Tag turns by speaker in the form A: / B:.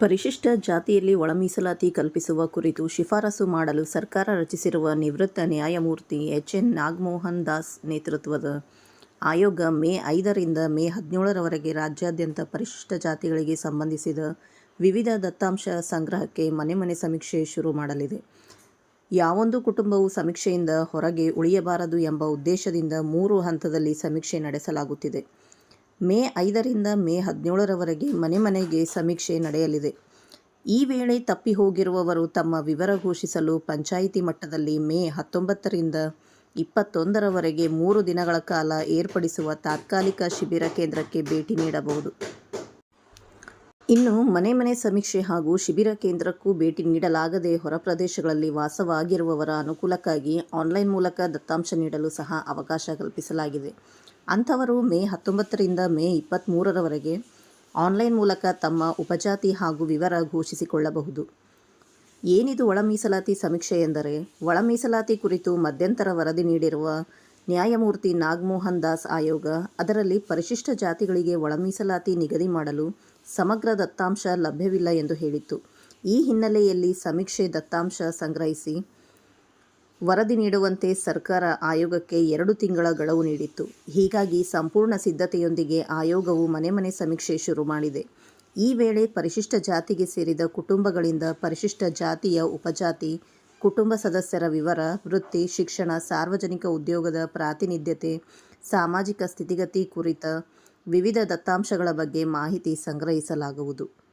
A: ಪರಿಶಿಷ್ಟ ಜಾತಿಯಲ್ಲಿ ಒಳಮೀಸಲಾತಿ ಕಲ್ಪಿಸುವ ಕುರಿತು ಶಿಫಾರಸು ಮಾಡಲು ಸರ್ಕಾರ ರಚಿಸಿರುವ ನಿವೃತ್ತ ನ್ಯಾಯಮೂರ್ತಿ ಎಚ್ ಎನ್ ನಾಗಮೋಹನ್ ದಾಸ್ ನೇತೃತ್ವದ ಆಯೋಗ ಮೇ ಐದರಿಂದ ಮೇ ಹದಿನೇಳರವರೆಗೆ ರಾಜ್ಯಾದ್ಯಂತ ಪರಿಶಿಷ್ಟ ಜಾತಿಗಳಿಗೆ ಸಂಬಂಧಿಸಿದ ವಿವಿಧ ದತ್ತಾಂಶ ಸಂಗ್ರಹಕ್ಕೆ ಮನೆ ಮನೆ ಸಮೀಕ್ಷೆ ಶುರು ಮಾಡಲಿದೆ. ಯಾವೊಂದು ಕುಟುಂಬವು ಸಮೀಕ್ಷೆಯಿಂದ ಹೊರಗೆ ಉಳಿಯಬಾರದು ಎಂಬ ಉದ್ದೇಶದಿಂದ ಮೂರು ಹಂತದಲ್ಲಿ ಸಮೀಕ್ಷೆ ನಡೆಸಲಾಗುತ್ತಿದೆ. ಮೇ ಐದರಿಂದ ಮೇ ಹದಿನೇಳರವರೆಗೆ ಮನೆ ಮನೆಗೆ ಸಮೀಕ್ಷೆ ನಡೆಯಲಿದೆ. ಈ ವೇಳೆ ತಪ್ಪಿ ಹೋಗಿರುವವರು ತಮ್ಮ ವಿವರ ಘೋಷಿಸಲು ಪಂಚಾಯಿತಿ ಮಟ್ಟದಲ್ಲಿ ಮೇ ಹತ್ತೊಂಬತ್ತರಿಂದ ಇಪ್ಪತ್ತೊಂದರವರೆಗೆ ಮೂರು ದಿನಗಳ ಕಾಲ ಏರ್ಪಡಿಸುವ ತಾತ್ಕಾಲಿಕ ಶಿಬಿರ ಕೇಂದ್ರಕ್ಕೆ ಭೇಟಿ ನೀಡಬಹುದು. ಇನ್ನು ಮನೆ ಮನೆ ಸಮೀಕ್ಷೆ ಹಾಗೂ ಶಿಬಿರ ಕೇಂದ್ರಕ್ಕೂ ಭೇಟಿ ನೀಡಲಾಗದೆ ಹೊರ ಪ್ರದೇಶಗಳಲ್ಲಿ ವಾಸವಾಗಿರುವವರ ಅನುಕೂಲಕ್ಕಾಗಿ ಆನ್ಲೈನ್ ಮೂಲಕ ದತ್ತಾಂಶ ನೀಡಲು ಸಹ ಅವಕಾಶ ಕಲ್ಪಿಸಲಾಗಿದೆ. ಅಂಥವರು ಮೇ ಹತ್ತೊಂಬತ್ತರಿಂದ ಮೇ ಇಪ್ಪತ್ತ್ಮೂರರವರೆಗೆ ಆನ್ಲೈನ್ ಮೂಲಕ ತಮ್ಮ ಉಪಜಾತಿ ಹಾಗೂ ವಿವರ ಘೋಷಿಸಿಕೊಳ್ಳಬಹುದು. ಏನಿದು ಒಳ ಮೀಸಲಾತಿ ಸಮೀಕ್ಷೆ ಎಂದರೆ, ಒಳ ಮೀಸಲಾತಿ ಕುರಿತು ಮಧ್ಯಂತರ ವರದಿ ನೀಡಿರುವ ನ್ಯಾಯಮೂರ್ತಿ ನಾಗಮೋಹನ್ ದಾಸ್ ಆಯೋಗ ಅದರಲ್ಲಿ ಪರಿಶಿಷ್ಟ ಜಾತಿಗಳಿಗೆ ಒಳಮೀಸಲಾತಿ ನಿಗದಿ ಮಾಡಲು ಸಮಗ್ರ ದತ್ತಾಂಶ ಲಭ್ಯವಿಲ್ಲ ಎಂದು ಹೇಳಿತ್ತು. ಈ ಹಿನ್ನೆಲೆಯಲ್ಲಿ ಸಮೀಕ್ಷೆ ದತ್ತಾಂಶ ಸಂಗ್ರಹಿಸಿ ವರದಿ ನೀಡುವಂತೆ ಸರ್ಕಾರ ಆಯೋಗಕ್ಕೆ ಎರಡು ತಿಂಗಳ ಗಡುವು ನೀಡಿತ್ತು. ಹೀಗಾಗಿ ಸಂಪೂರ್ಣ ಸಿದ್ಧತೆಯೊಂದಿಗೆ ಆಯೋಗವು ಮನೆ ಮನೆ ಸಮೀಕ್ಷೆ ಶುರು ಮಾಡಿದೆ. ಈ ವೇಳೆ ಪರಿಶಿಷ್ಟ ಜಾತಿಗೆ ಸೇರಿದ ಕುಟುಂಬಗಳಿಂದ ಪರಿಶಿಷ್ಟ ಜಾತಿಯ ಉಪಜಾತಿ, ಕುಟುಂಬ ಸದಸ್ಯರ ವಿವರ, ವೃತ್ತಿ, ಶಿಕ್ಷಣ, ಸಾರ್ವಜನಿಕ ಉದ್ಯೋಗದ ಪ್ರಾತಿನಿಧ್ಯತೆ, ಸಾಮಾಜಿಕ ಸ್ಥಿತಿಗತಿ ಕುರಿತ ವಿವಿಧ ದತ್ತಾಂಶಗಳ ಬಗ್ಗೆ ಮಾಹಿತಿ ಸಂಗ್ರಹಿಸಲಾಗುವುದು.